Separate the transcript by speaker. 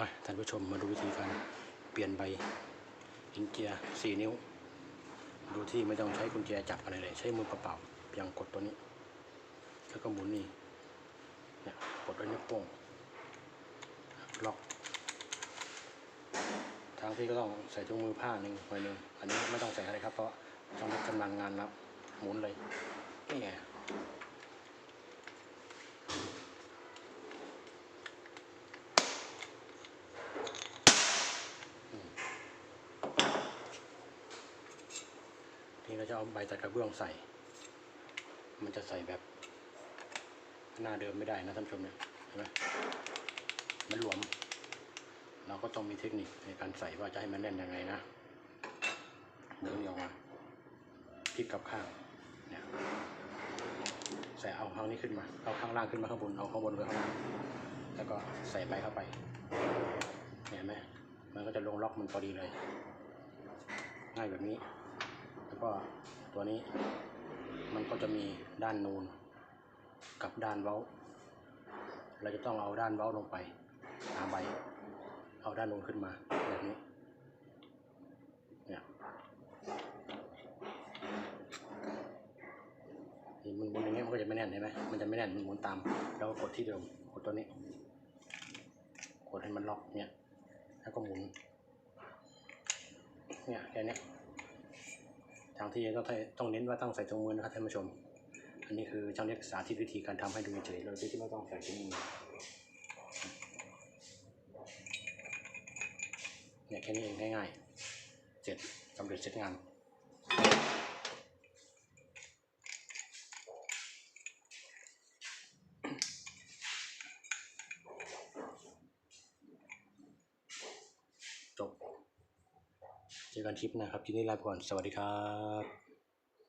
Speaker 1: มาท่านผู้ชมมาดูวิธีการเปลี่ยนใบหินเจียสี่นิ้ว ดูที่ไม่ต้องใช้กุญแจจับอะไรเลย ใช้มือเปล่าเพียงกดตัวนี้แล้วก็หมุนนี่เนี่ยกดด้วยนิ้วโป้งล็อกทางพี่ก็ต้องใส่ถุงมือผ้าหนึ่งหน่อยหนึ่งอันนี้ไม่ต้องใส่อะไรครับเพราะช่างกำลังงานแล้วหมุนเลยนี่ ไงทีนี้เราจะเอาใบตัดกระเบื้องใส่ มันจะใส่แบบหน้าเดิมไม่ได้นะท่านผู้ชมเนี่ยเห็นไหมมันหลวม เราก็ต้องมีเทคนิคในการใส่ว่าจะให้มันแน่นยังไงนะหมุนนี่ออกมาพลิกกลับข้างเนี่ยใส่เอาข้างนี้ขึ้นมา เอาข้างล่างขึ้นมาข้างบน เอาข้างบนไปข้างล่าง แล้วก็ใส่ใบเข้าไป เห็นไหมมันก็จะลงล็อกมันพอดีเลย ง่ายแบบนี้ แล้วก็ตัวนี้มันก็จะมีด้านนูนกับด้านเว้า เราจะต้องเอาด้านเว้าลงไปหาใบ เอาด้านนูนขึ้นมาแบบนี้เนี่ยมันหมุนอย่างเงี้ยมันก็จะไม่แน่นเห็นไหมมันจะไม่แน่นมันหมุนตาม แล้วก็กดที่เดิมกดตัวนี้ กดให้มันล็อกเนี่ย แล้วก็หมุน เนี่ยแค่เนี้ย ทางที่ต้องต้องเน้นว่าต้องใส่ถุงมือนะครับท่านผู้ชม อันนี้คือช่างเล็กสาธิตวิธีการทำให้ดูเฉยโดยที่ไม่ต้องใส่ถุงมือเนี่ยแค่นี้เองง่ายๆเสร็จสำเร็จเสร็จงาน จบ เจอกันคลิปหนะครับที่นี่ลาไปก่อน สวัสดีครับ